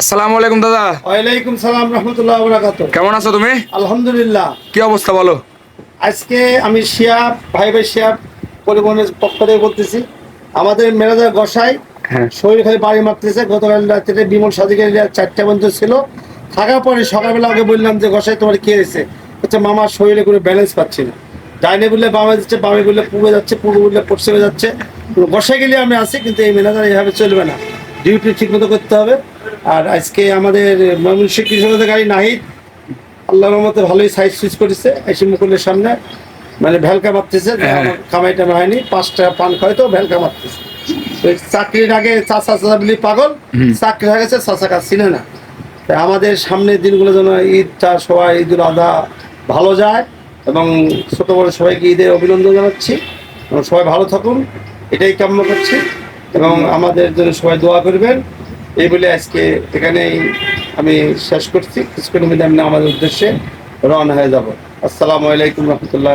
আসসালামু আলাইকুম দাদা। ওয়ালাইকুম সালাম রহমতুল্লাহ বরাকাত কেমন আছো তুমি? আলহামদুলিল্লাহ। কি অবস্থা বলো? আজকে আমি শিয়াব ভাই ভাই শিয়াব পরিবহনের পক্ষ থেকে বলতেছি আমাদের ম্যানেজার গোসাই হ্যাঁ। শরীর খালি বাড়ি মারতেছে। গতকাল রাত্রে বিমল সাদিকের চারটা পর্যন্ত ছিল। থাকার পরে সকালবেলা আগে বললাম যে গোসাই তোমার কি হয়েছে? হচ্ছে মামার শরীরে কোনো ব্যালেন্স পাচ্ছি না। ডাইনে বললে বামে যাচ্ছে বামে বললে পূর্বে যাচ্ছে পূর্ব বললে পশ্চিমে যাচ্ছে। গোসাই গেলে আমি আছি কিন্তু এই ম্যানেজার এইভাবে চলবে না। ডিউটি ঠিক মতো করতে হবে। আর আজকে আমাদের ময়মনসিংহ কৃষকদের গাড়ি নাহিদ আল্লাহর রহমতে ভালোই সাইজ সুইচ করেছে এসে মুকুলের সামনে। মানে ভ্যালকা মারতেছে যে হ্যাঁ। কামাইটা হয়নি পাঁচটা পান খায় তো ভ্যালকা মারতেছে চাকরির আগে চাচা চাচা বলি পাগল চাকরি হয়ে গেছে চাচা কাজ চিনে না। তাই আমাদের সামনের দিনগুলো যেন ঈদ ঈদটা সবাই ঈদুল আধা ভালো যায় এবং ছোট বড় সবাইকে ঈদের অভিনন্দন জানাচ্ছি। এবং সবাই ভালো থাকুন এটাই কাম্য করছি। এবং আমাদের জন্য সবাই দোয়া করবেন। এই বলে আজকে এখানেই আমি শেষ করছি। কিছুক্ষণ আমাদের উদ্দেশ্যে রওনা হয়ে যাব। আসসালামু আলাইকুম রহমতুল্লাহ